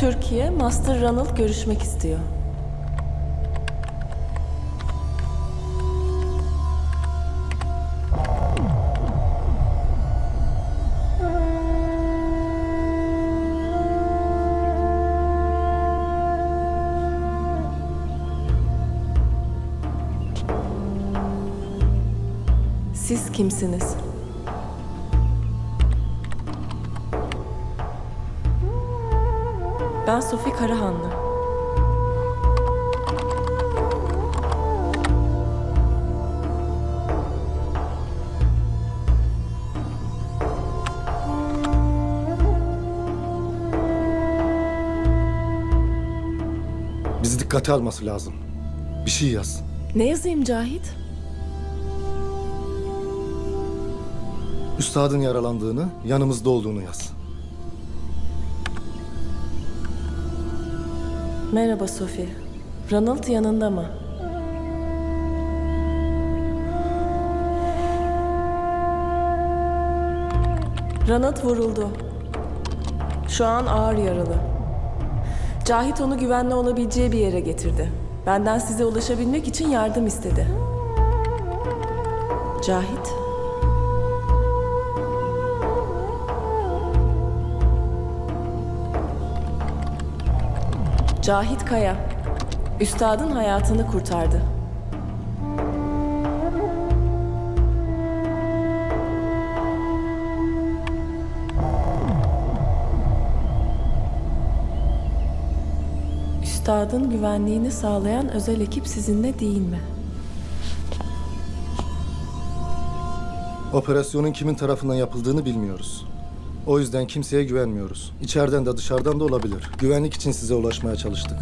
Türkiye Master Ronald görüşmek istiyor. Siz kimsiniz? Ben Sofi Karahanlı. Bizi dikkate alması lazım. Bir şey yaz. Ne yazayım Cahit? Üstadın yaralandığını, yanımızda olduğunu yaz. Merhaba Sofi. Ronald yanında mı? Ronald vuruldu. Şu an ağır yaralı. Cahit onu güvenli olabileceği bir yere getirdi. Benden size ulaşabilmek için yardım istedi. Cahit. Cahit Kaya. Üstadın hayatını kurtardı. Üstadın güvenliğini sağlayan özel ekip sizinle değil mi? Operasyonun kimin tarafından yapıldığını bilmiyoruz. O yüzden kimseye güvenmiyoruz. İçeriden de dışarıdan da olabilir. Güvenlik için size ulaşmaya çalıştık.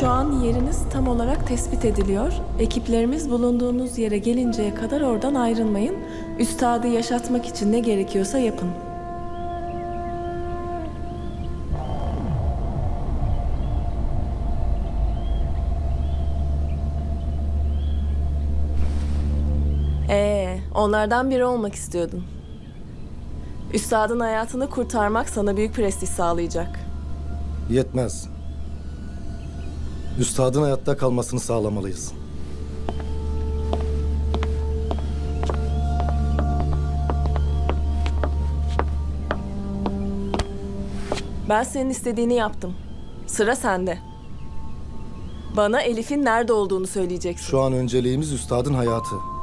Şu an yeriniz tam olarak tespit ediliyor. Ekiplerimiz bulunduğunuz yere gelinceye kadar oradan ayrılmayın. Üstadı yaşatmak için ne gerekiyorsa yapın. Onlardan biri olmak istiyordun. Üstadın hayatını kurtarmak sana büyük prestij sağlayacak. Yetmez. Üstadın hayatta kalmasını sağlamalıyız. Ben senin istediğini yaptım. Sıra sende. Bana Elif'in nerede olduğunu söyleyeceksin. Şu an önceliğimiz üstadın hayatı.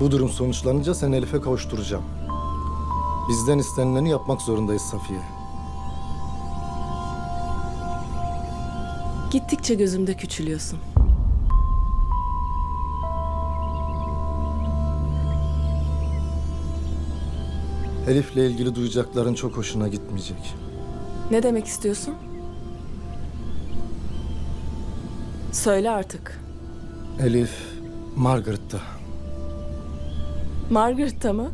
Bu durum sonuçlanınca seni Elif'e kavuşturacağım. Bizden istenileni yapmak zorundayız Safiye. Gittikçe gözümde küçülüyorsun. Elif'le ilgili duyacakların çok hoşuna gitmeyecek. Ne demek istiyorsun? Söyle artık. Elif, Margaret'ta. Margaret'ta mı?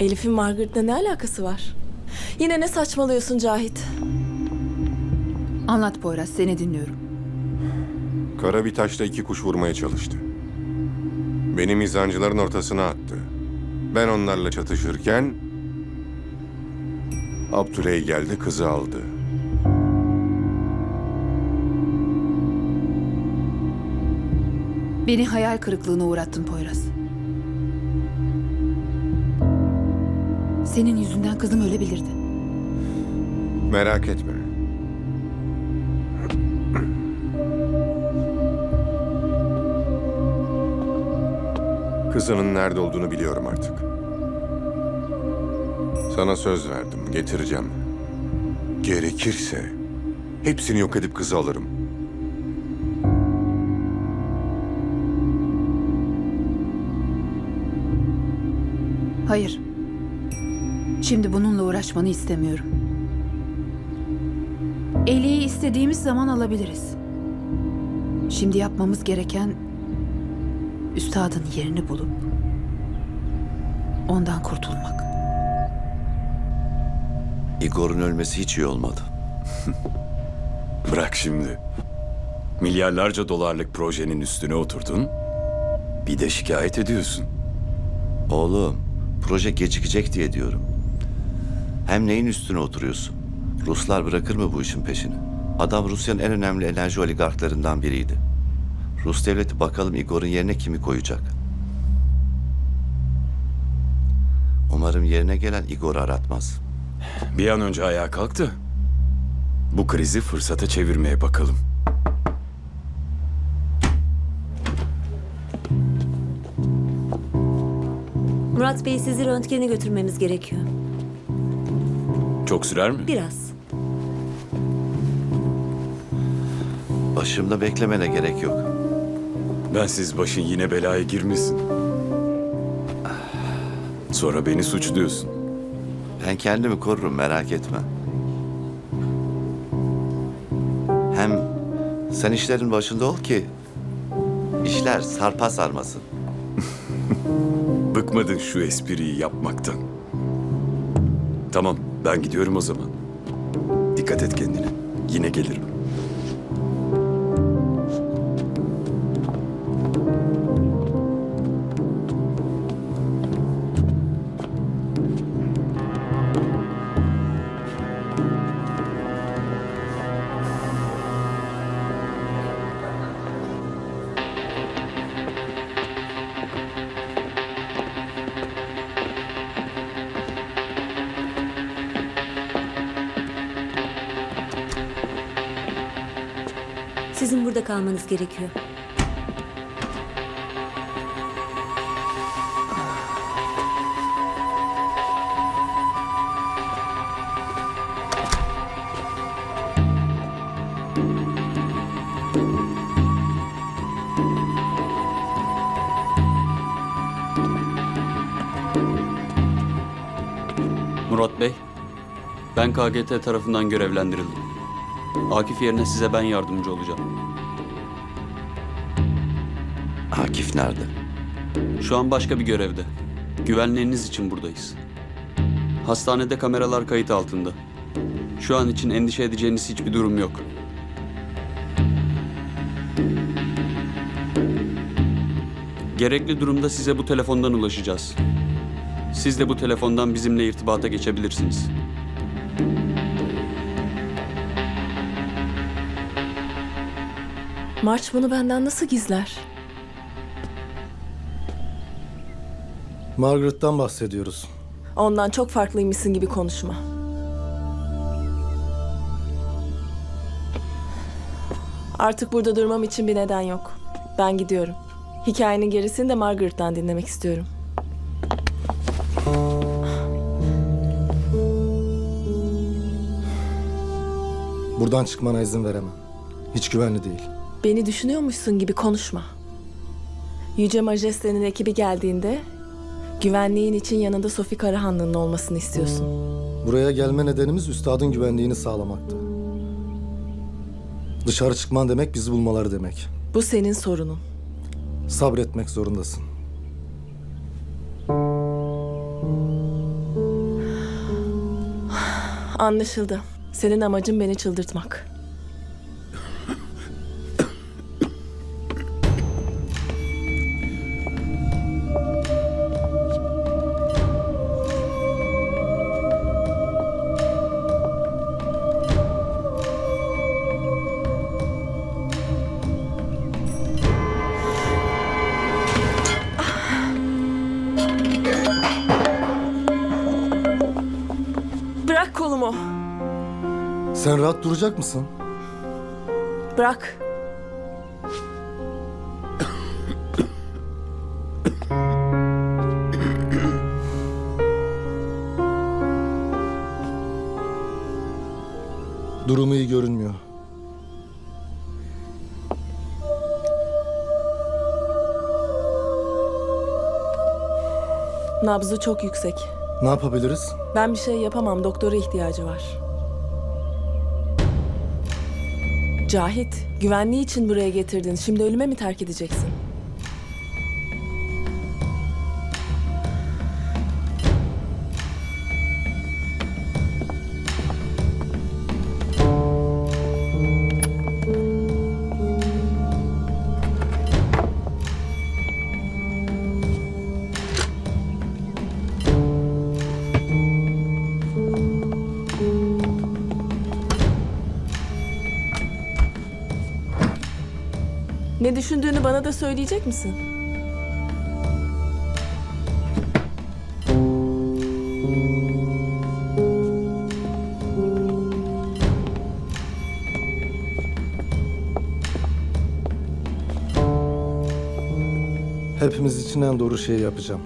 Elif'in Margaret'la ne alakası var? Yine ne saçmalıyorsun Cahit? Anlat Poyraz, seni dinliyorum. Kara bir taşla iki kuş vurmaya çalıştı. Beni mizancıların ortasına attı. Ben onlarla çatışırken... Abdüley geldi, kızı aldı. Beni hayal kırıklığına uğrattın Poyraz. Senin yüzünden kızım ölebilirdi. Merak etme. Kızının nerede olduğunu biliyorum artık. Sana söz verdim, getireceğim. Gerekirse hepsini yok edip kızı alırım. Hayır. Şimdi bununla uğraşmanı istemiyorum. Eli'yi istediğimiz zaman alabiliriz. Şimdi yapmamız gereken üstadın yerini bulup ondan kurtulmak. Igor'un ölmesi hiç iyi olmadı. Bırak şimdi. Milyarlarca dolarlık projenin üstüne oturdun. Bir de şikayet ediyorsun. Oğlum, proje gecikecek diye diyorum. Hem neyin üstüne oturuyorsun? Ruslar bırakır mı bu işin peşini? Adam Rusya'nın en önemli enerji oligarklarından biriydi. Rus devleti bakalım Igor'un yerine kimi koyacak? Umarım yerine gelen Igor'u aratmaz. Bir an önce ayağa kalk da bu krizi fırsata çevirmeye bakalım. Murat Bey sizi röntgene götürmemiz gerekiyor. Çok sürer mi? Biraz. Başımda beklemene gerek yok. Bensiz başın yine belaya girmesin. Sonra beni suçluyorsun. Ben kendimi korurum merak etme. Hem sen işlerin başında ol ki işler sarpa sarmasın. Bıkmadın şu espriyi yapmaktan. Tamam, ben gidiyorum o zaman. Dikkat et kendine. Yine gelirim. Sizin burada kalmanız gerekiyor. Murat Bey, ben KGT tarafından görevlendirildim. Akif yerine size ben yardımcı olacağım. Akif nerede? Şu an başka bir görevde. Güvenliğiniz için buradayız. Hastanede kameralar kayıt altında. Şu an için endişe edeceğiniz hiçbir durum yok. Gerekli durumda size bu telefondan ulaşacağız. Siz de bu telefondan bizimle irtibata geçebilirsiniz. Març bunu benden nasıl gizler? Margaret'tan bahsediyoruz. Ondan çok farklıymışsın gibi konuşma. Artık burada durmam için bir neden yok. Ben gidiyorum. Hikayenin gerisini de Margaret'tan dinlemek istiyorum. Buradan çıkmana izin veremem. Hiç güvenli değil. Beni düşünüyormuşsun gibi konuşma. Yüce Majeste'nin ekibi geldiğinde güvenliğin için yanında Sofi Karahanlı'nın olmasını istiyorsun. Buraya gelme nedenimiz üstadın güvenliğini sağlamaktı. Dışarı çıkman demek bizi bulmaları demek. Bu senin sorunun. Sabretmek zorundasın. Anlaşıldı. Senin amacın beni çıldırtmak. Sen rahat duracak mısın? Bırak. Durumu iyi görünmüyor. Nabzı çok yüksek. Ne yapabiliriz? Ben bir şey yapamam. Doktora ihtiyacı var. Cahit, güvenliği için buraya getirdin. Şimdi ölüme mi terk edeceksin? Ne düşündüğünü bana da söyleyecek misin? Hepimiz için en doğru şeyi yapacağım.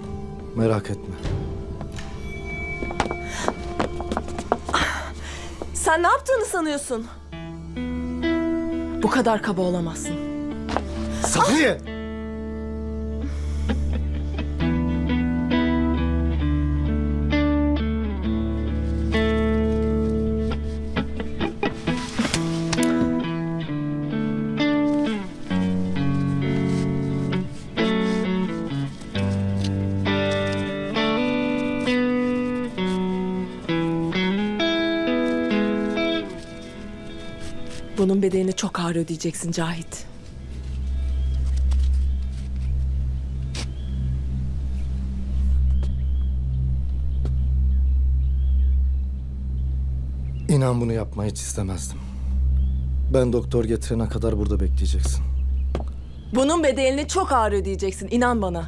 Merak etme. Sen ne yaptığını sanıyorsun? Bu kadar kaba olamazsın. Safiye! Bunun bedelini çok ağır ödeyeceksin Cahit. İnan bunu yapmayı hiç istemezdim. Ben doktor getirene kadar burada bekleyeceksin. Bunun bedelini çok ağır ödeyeceksin, inan bana.